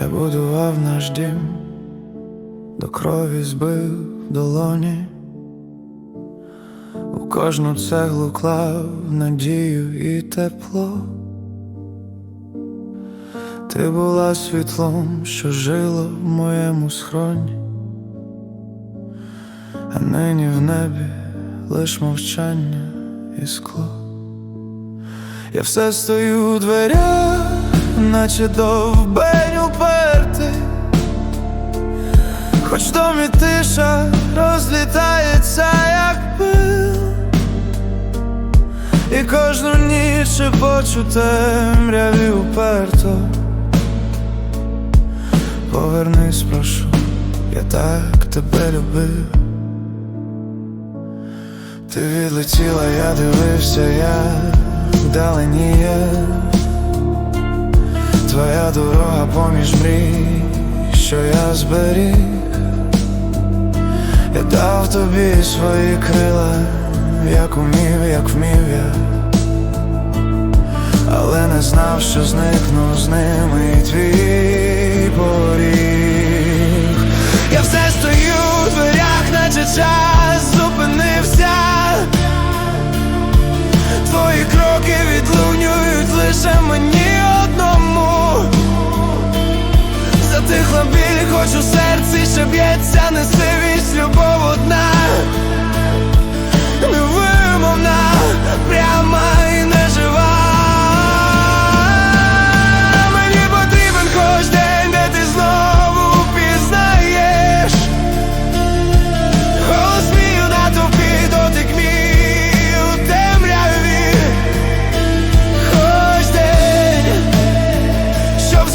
Я будував наш дім, до крові збив долоні, у кожну цеглу клав надію і тепло. Ти була світлом, що жило в моєму схроні, а нині в небі лиш мовчання і скло. Я все стою у дверях, наче довбень упертий, хоч в домі тиша розлітається, як пил, і кожну ніч шепочу темряві уперто. Повернись, прошу, я так тебе любив. Ти відлетіла, я дивився, як вдаленіє Твоя поміж мрій, що я зберіг. Я дав тобі свої крила, як умів, як вмів я, але не знав, що зникну з ними твій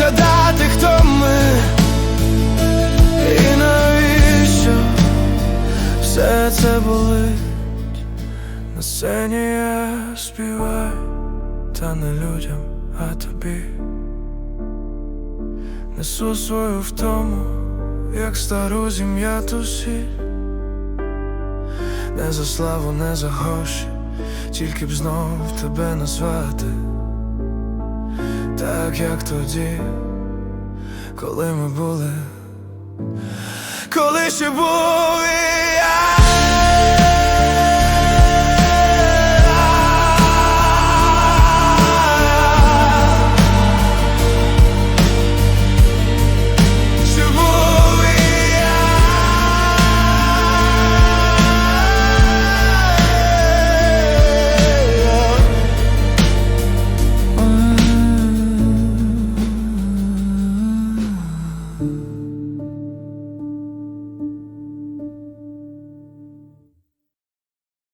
згадати, хто ми. І навіщо все це болить? На сцені я співаю, та не людям, а тобі. Несу свою втому, як стару зім'яту сіль. Не за славу, не за гроші, тільки б знов тебе назвати, так як тоді, коли ми були, коли ще був